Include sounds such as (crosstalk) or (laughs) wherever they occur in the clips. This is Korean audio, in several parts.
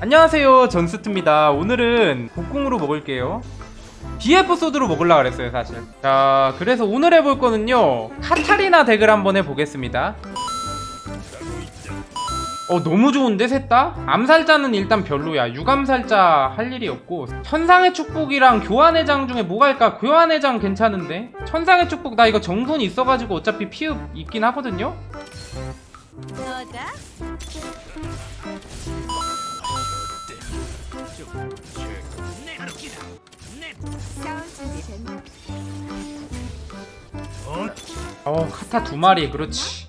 안녕하세요 전스트입니다. 오늘은 곡궁으로 먹을게요. BF 소드로 먹으려고 그랬어요 사실. 자 그래서 오늘 해볼 거는요 카타리나 덱을 한번 해보겠습니다. 어 너무 좋은데 셋다? 암살자는 일단 별로야. 유감살자 할 일이 없고. 천상의 축복이랑 교환의 장 중에 뭐가 할까? 교환의 장 괜찮은데? 천상의 축복 나 이거 정돈 있어가지고 어차피 피읍 있긴 하거든요? 어 카타 두 마리 그렇지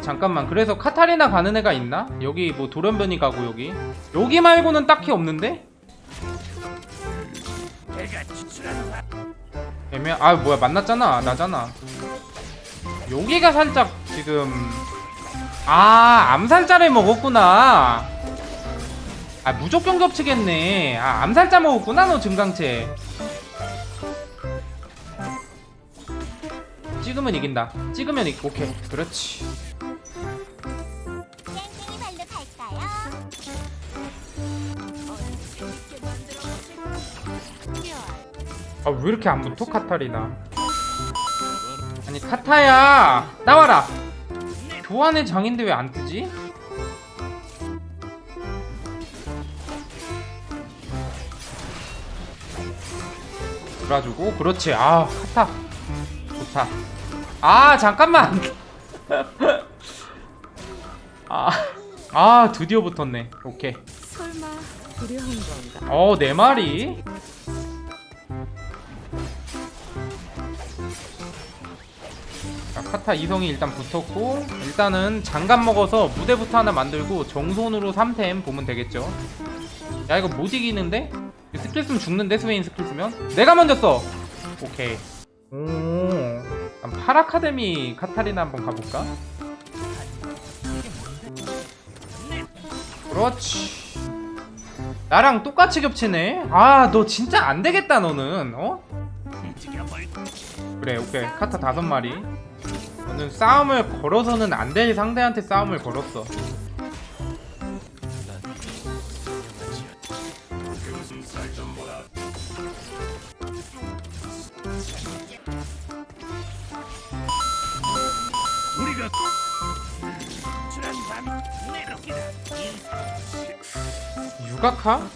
잠깐만 그래서 카타리나 가는 애가 있나? 여기 뭐 돌연변이 가고 여기 여기 말고는 딱히 없는데? 애매 아 뭐야 만났잖아 나잖아 여기가 살짝 지금 아 암살자를 먹었구나 아 무조건 겹치겠네 아 암살자 먹었구나 너 증강체 찍으면 이긴다. 찍으면 이 오케이. 그렇지. 아 왜 이렇게 안 붙어 카타리나? 아니 카타야 나와라. 교환의 장인데 왜 안 뜨지? 그래가지고 그렇지. 아 카타 좋다. 아 잠깐만. (laughs) 아, 아 드디어 붙었네. 오케이. 설마 두려운 건가? 어, 네 마리. 자, 카타 이성이 일단 붙었고 일단은 장갑 먹어서 무대부터 하나 만들고 정손으로 3템 보면 되겠죠. 야 이거 못 이기는데? 스킬 쓰면 죽는데 스웨인 스킬 쓰면? 내가 먼저 써. 오케이. 오. 그럼 파라카데미 카타리나 한번 가볼까? 그렇지. 나랑 똑같이 겹치네. 아, 너 진짜 안 되겠다, 너는. 어? 그래, 오케이. 카타 다섯 마리. 너는 싸움을 걸어서는 안 될 상대한테 싸움을 걸었어. 유가카?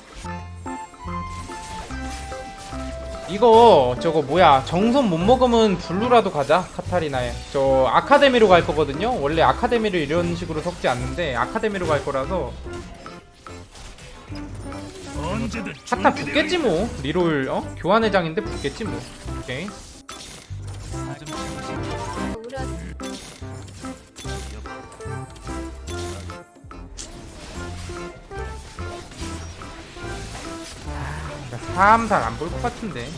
이거 저거 뭐야? 정선 못 먹으면 블루라도 가자 카타리나에. 저 아카데미로 갈 거거든요? 원래 아카데미를 이런 식으로 섞지 않는데 아카데미로 갈 거라서. 카타 붙겠지 뭐 리롤 어? 교환의 장인데 붙겠지 뭐. 오케이 사암살 안 볼 것 같은데.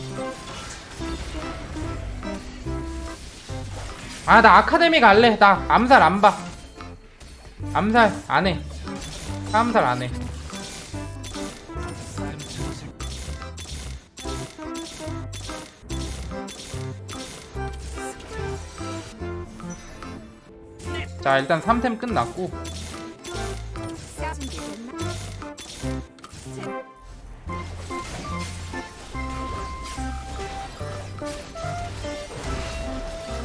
아 나 아카데미 갈래. 나 암살 안봐. 암살 안해. 사암살 안해. 자 일단 3템 끝났고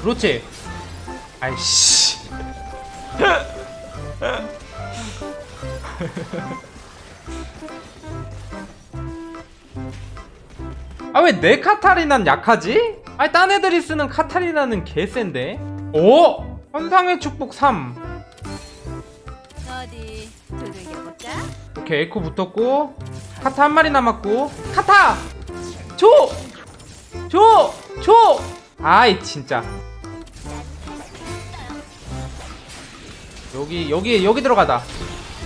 그렇지 아이씨 아 왜 내 카타리난 약하지? 아니 딴 애들이 쓰는 카타리나는 개센데 오! 현상의 축복 3 어디 두들겨볼까? 오케이 에코 붙었고 카타 한 마리 남았고 카타! 줘! 줘! 줘! 아이 진짜. 여기 여기 여기 들어가다.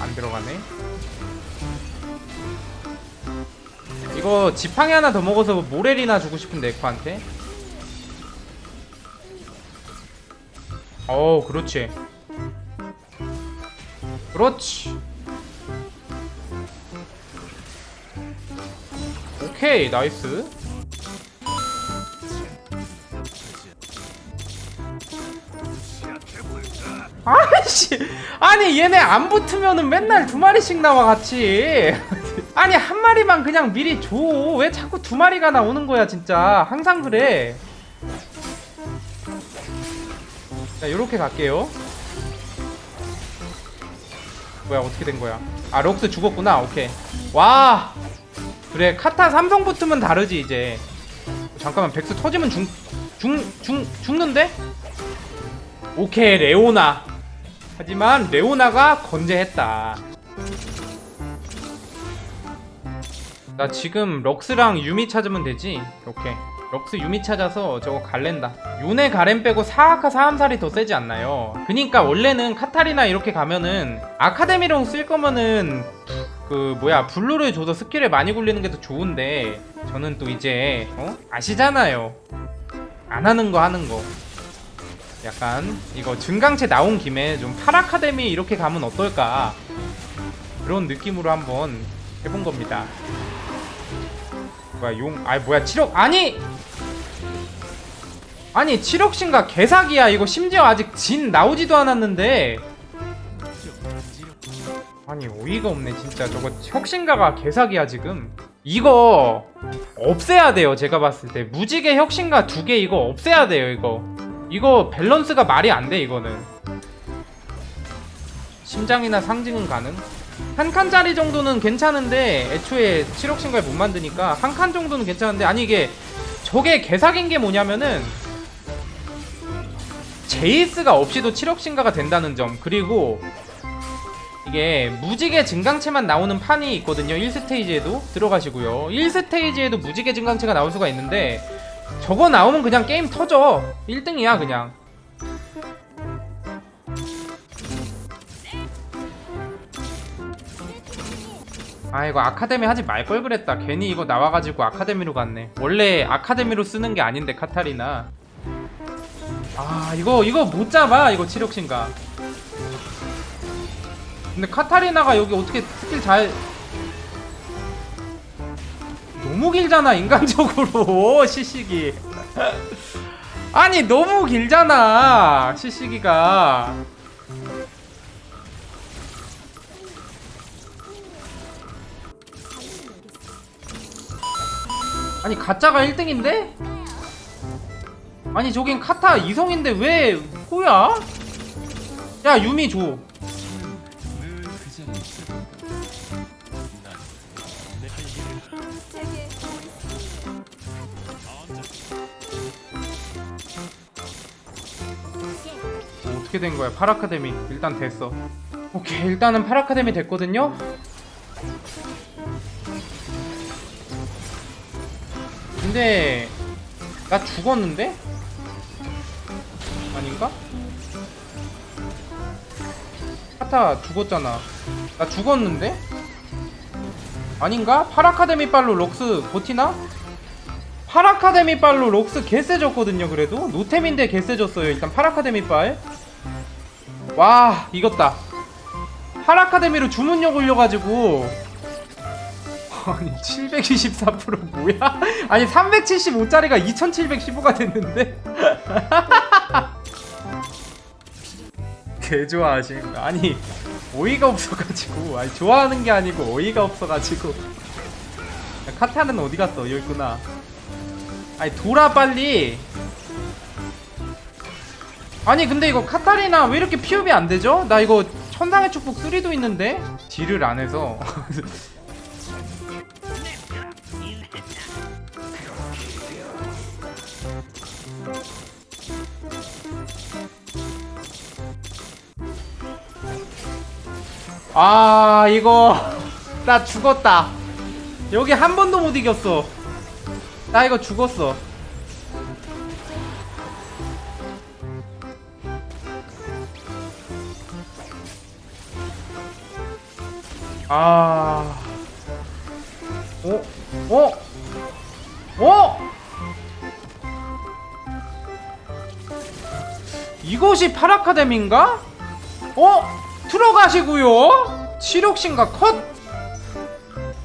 안 들어가네. 이거 지팡이 하나 더 먹어서 모렐이나 주고 싶은데 에코한테? 어 그렇지. 그렇지. 오케이 나이스 씨. 아니 얘네 안 붙으면은 맨날 두 마리씩 나와 같이. 아니 한 마리만 그냥 미리 줘. 왜 자꾸 두 마리가 나오는 거야 진짜. 항상 그래. 자 요렇게 갈게요. 뭐야 어떻게 된 거야? 아 럭스 죽었구나. 오케이. 와. 그래 카타 삼성 붙으면 다르지 이제. 잠깐만 백스 터지면 죽, 죽, 죽, 죽는데? 오케이 레오나 하지만 레오나가 건재했다. 나 지금 럭스랑 유미 찾으면 되지? 오케이. 럭스 유미 찾아서 저거 갈랜다. 요네 가렌 빼고 사아카 사암살이 더 세지 않나요? 그니까 원래는 카타리나 이렇게 가면은 아카데미로 쓸 거면은 그 뭐야 블루를 줘서 스킬을 많이 굴리는 게 더 좋은데 저는 또 이제 어? 아시잖아요. 안 하는 거 하는 거 약간 이거 증강체 나온 김에 좀 파라카데미 이렇게 가면 어떨까? 그런 느낌으로 한번 해본 겁니다. 뭐야 용 아니 뭐야 7억 아니! 아니 7억신가 개사기야. 이거 심지어 아직 진 나오지도 않았는데. 아니 어이가 없네 진짜. 저거 혁신가가 개사기야 지금. 이거 없애야 돼요 제가 봤을 때. 무지개 혁신가 두 개 이거 없애야 돼요 이거 이거 밸런스가 말이 안 돼 이거는. 심장이나 상징은 가능? 한 칸짜리 정도는 괜찮은데 애초에 7억 신가를 못 만드니까 한 칸 정도는 괜찮은데 아니 이게 저게 개사기인 게 뭐냐면은 제이스가 없이도 7억 신가가 된다는 점. 그리고 이게 무지개 증강체만 나오는 판이 있거든요. 1스테이지에도 들어가시고요. 1스테이지에도 무지개 증강체가 나올 수가 있는데 저거 나오면 그냥 게임 터져. 1등이야 그냥. 아 이거 아카데미 하지 말 걸 그랬다. 괜히 이거 나와가지고 아카데미로 갔네. 원래 아카데미로 쓰는 게 아닌데 카타리나. 아 이거 이거 못 잡아 이거 치력신가. 근데 카타리나가 여기 어떻게 스킬 잘 너무 길잖아 인간적으로 (laughs) 시식이 아니 너무 길잖아 시식이가 아니 가짜가 1등인데? 아니 저긴 카타 2성인데 왜 호야? 야 유미 줘 어떻게 된 거야? 파라카데미 일단 됐어. 오케이 일단은 파라카데미 됐거든요. 근데 나 죽었는데? 아닌가? 카타 죽었잖아. 나 죽었는데? 아닌가? 파라카데미 빨로 럭스 버티나? 파라카데미 빨로 럭스 개세졌거든요 그래도 노템인데 개세졌어요 일단 파라카데미 빨 와 이겼다. 파라카데미로 주문력 올려가지고. 아니 724% 뭐야? 아니 375짜리가 2715가 됐는데. 개 좋아하시는 거 아니 어이가 없어가지고. 아니 좋아하는 게 아니고 어이가 없어가지고. 야, 카타는 어디 갔어? 여기 있구나. 아니 돌아 빨리 아니 근데 이거 카타리나 왜 이렇게 피업이 안 되죠? 나 이거 천상의 축복 3도 있는데? 딜을 안 해서. (laughs) 아 이거. 나 죽었다. 여기 한 번도 못 이겼어. 나 이거 죽었어 아 어? 어? 어? 이것이 파라카데미인가? 어? 들어가시고요 치력신가 컷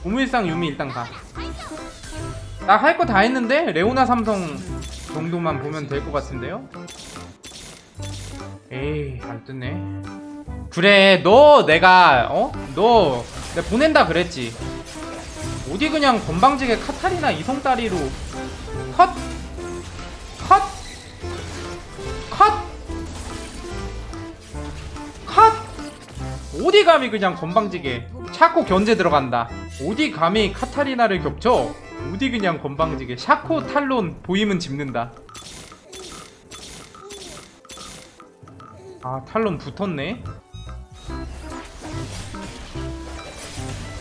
우물상 유미 일단 가 나 할 거 다 했는데 레오나 삼성 정도만 보면 될 것 같은데요? 에이 안 뜨네 그래 너 내가 어? 너 내가 보낸다 그랬지 어디 그냥 건방지게 카타리나 이성다리로 컷! 컷! 컷! 컷! 어디 감히 그냥 건방지게 샤코 견제 들어간다 어디 감히 카타리나를 겹쳐 어디 그냥 건방지게 샤코 탈론 보이면 집는다 아 탈론 붙었네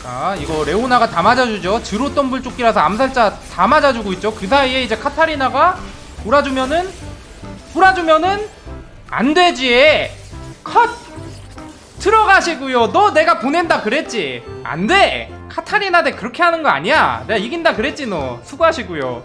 자 이거 레오나가 다 맞아주죠. 드로 덤블 조끼라서 암살자 다 맞아주고 있죠. 그 사이에 이제 카타리나가 돌아주면은 돌아주면은 안되지. 컷! 들어가시고요. 너 내가 보낸다 그랬지. 안돼. 카타리나 덱 그렇게 하는 거 아니야. 내가 이긴다 그랬지 너. 수고하시고요